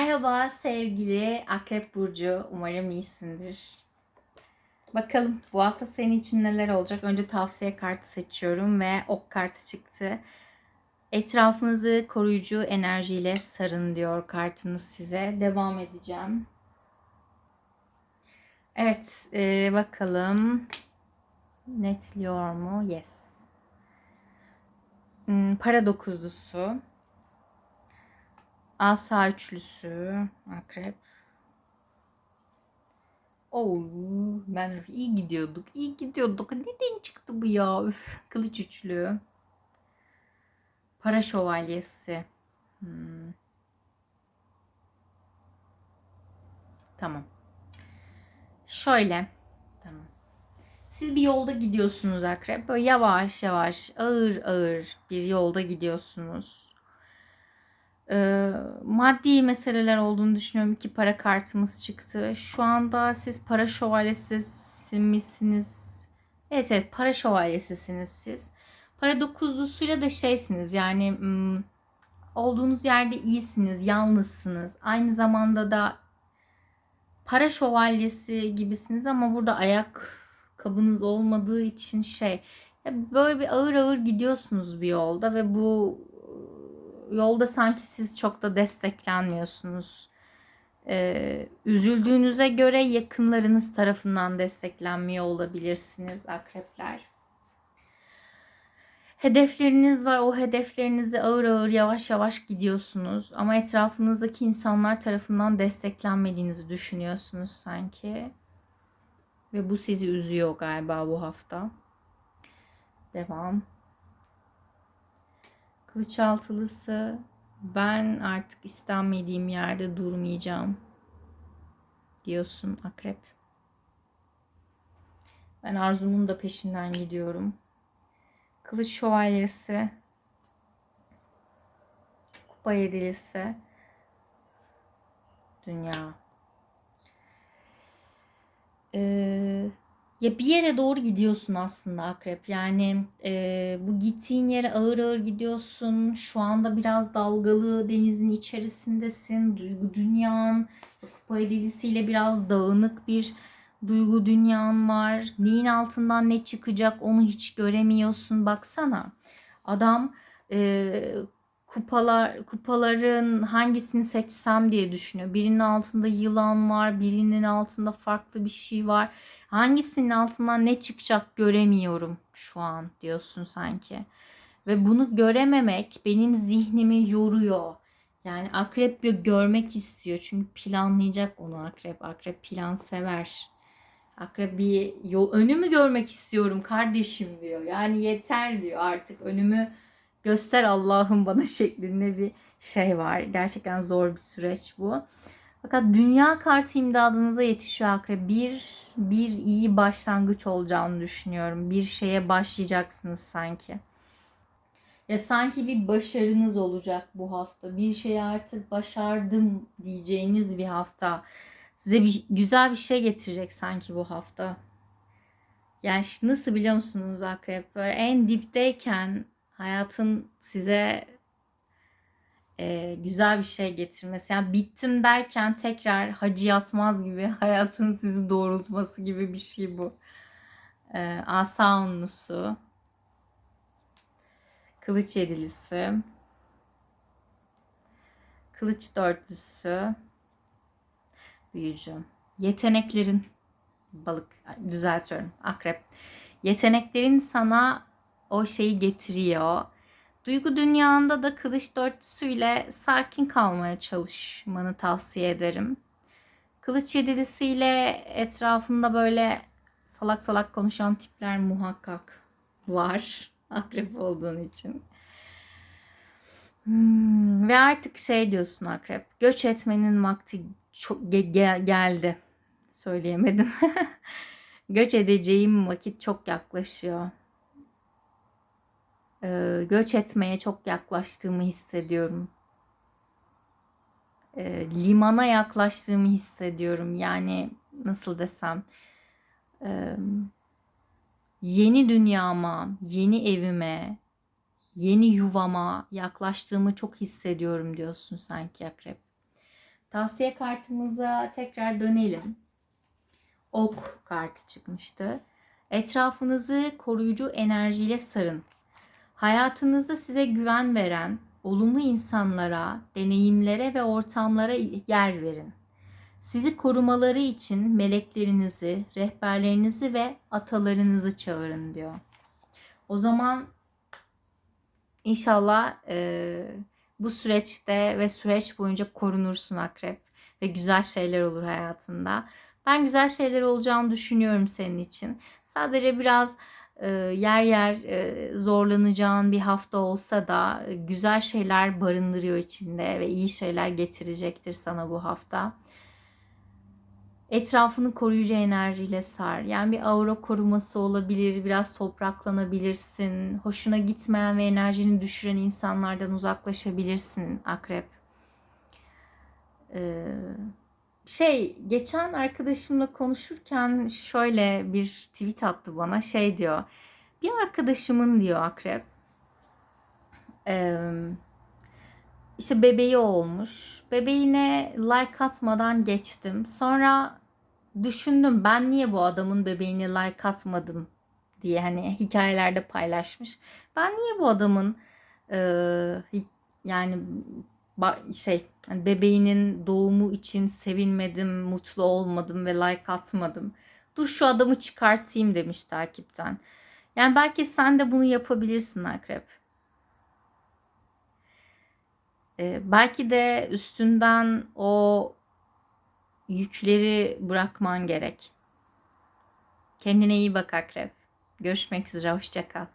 Merhaba sevgili Akrep Burcu. Umarım iyisindir. Bakalım bu hafta senin için neler olacak? Önce tavsiye kartı seçiyorum ve ok kartı çıktı. Etrafınızı koruyucu enerjiyle sarın diyor kartınız size. Devam edeceğim. Evet e, bakalım. Netliyor mu? Yes. Hmm, para dokuzlusu. Asa üçlüsü. Akrep. Oo, ben iyi gidiyorduk. iyi gidiyorduk. Neden çıktı bu ya? Üf, kılıç üçlü. Para şövalyesi. Hmm. Tamam. Şöyle. Tamam. Siz bir yolda gidiyorsunuz akrep. Böyle yavaş yavaş, ağır ağır bir yolda gidiyorsunuz. Ee, maddi meseleler olduğunu düşünüyorum ki para kartımız çıktı. Şu anda siz para şövalyesi misiniz? Evet evet para şövalyesisiniz siz. Para dokuzlusuyla da şeysiniz yani olduğunuz yerde iyisiniz, yalnızsınız. Aynı zamanda da para şövalyesi gibisiniz ama burada ayak kabınız olmadığı için şey böyle bir ağır ağır gidiyorsunuz bir yolda ve bu yolda sanki siz çok da desteklenmiyorsunuz. Ee, üzüldüğünüze göre yakınlarınız tarafından desteklenmiyor olabilirsiniz akrepler. Hedefleriniz var. O hedeflerinizi ağır ağır yavaş yavaş gidiyorsunuz. Ama etrafınızdaki insanlar tarafından desteklenmediğinizi düşünüyorsunuz sanki. Ve bu sizi üzüyor galiba bu hafta. Devam. Kılıç altılısı ben artık istenmediğim yerde durmayacağım diyorsun akrep. Ben arzumun da peşinden gidiyorum. Kılıç şövalyesi kupa yedilisi dünya ee, ya bir yere doğru gidiyorsun aslında akrep. Yani e, bu gittiğin yere ağır ağır gidiyorsun. Şu anda biraz dalgalı denizin içerisindesin. Duygu dünyan, kupa edilisiyle biraz dağınık bir duygu dünyan var. Neyin altından ne çıkacak onu hiç göremiyorsun. Baksana adam e, kupalar kupaların hangisini seçsem diye düşünüyor. Birinin altında yılan var, birinin altında farklı bir şey var. Hangisinin altından ne çıkacak göremiyorum şu an diyorsun sanki. Ve bunu görememek benim zihnimi yoruyor. Yani akrep görmek istiyor. Çünkü planlayacak onu akrep. Akrep plan sever. Akrep bir yol, önümü görmek istiyorum kardeşim diyor. Yani yeter diyor artık önümü göster Allah'ım bana şeklinde bir şey var. Gerçekten zor bir süreç bu. Fakat dünya kartı imdadınıza yetişiyor akrep. Bir, bir iyi başlangıç olacağını düşünüyorum. Bir şeye başlayacaksınız sanki. Ya sanki bir başarınız olacak bu hafta. Bir şeyi artık başardım diyeceğiniz bir hafta. Size bir, güzel bir şey getirecek sanki bu hafta. Yani nasıl biliyor musunuz akrep? Böyle en dipteyken hayatın size e, güzel bir şey getirmesi. Yani bittim derken tekrar hacı yatmaz gibi hayatın sizi doğrultması gibi bir şey bu. E, asa onlusu. Kılıç yedilisi. Kılıç dörtlüsü. Büyücü. Yeteneklerin balık düzeltiyorum akrep. Yeteneklerin sana o şeyi getiriyor. Duygu dünyanda da kılıç dörtlüsüyle sakin kalmaya çalışmanı tavsiye ederim. Kılıç yedilisiyle etrafında böyle salak salak konuşan tipler muhakkak var. Akrep olduğun için. Hmm, ve artık şey diyorsun akrep. Göç etmenin vakti çok gel geldi. Söyleyemedim. Göç edeceğim vakit çok yaklaşıyor e, göç etmeye çok yaklaştığımı hissediyorum. E, limana yaklaştığımı hissediyorum. Yani nasıl desem e, yeni dünyama, yeni evime, yeni yuvama yaklaştığımı çok hissediyorum diyorsun sanki akrep. Tavsiye kartımıza tekrar dönelim. Ok kartı çıkmıştı. Etrafınızı koruyucu enerjiyle sarın. Hayatınızda size güven veren olumlu insanlara, deneyimlere ve ortamlara yer verin. Sizi korumaları için meleklerinizi, rehberlerinizi ve atalarınızı çağırın diyor. O zaman inşallah e, bu süreçte ve süreç boyunca korunursun akrep ve güzel şeyler olur hayatında. Ben güzel şeyler olacağını düşünüyorum senin için. Sadece biraz yer yer zorlanacağın bir hafta olsa da güzel şeyler barındırıyor içinde ve iyi şeyler getirecektir sana bu hafta. Etrafını koruyucu enerjiyle sar. Yani bir aura koruması olabilir, biraz topraklanabilirsin. Hoşuna gitmeyen ve enerjini düşüren insanlardan uzaklaşabilirsin akrep. Ee, şey geçen arkadaşımla konuşurken şöyle bir tweet attı bana şey diyor. Bir arkadaşımın diyor akrep. İşte bebeği olmuş. Bebeğine like atmadan geçtim. Sonra düşündüm ben niye bu adamın bebeğine like atmadım diye hani hikayelerde paylaşmış. Ben niye bu adamın yani şey hani bebeğinin doğumu için sevinmedim, mutlu olmadım ve like atmadım. Dur şu adamı çıkartayım demiş takipten. Yani belki sen de bunu yapabilirsin akrep. Ee, belki de üstünden o yükleri bırakman gerek. Kendine iyi bak akrep. Görüşmek üzere, hoşça kal.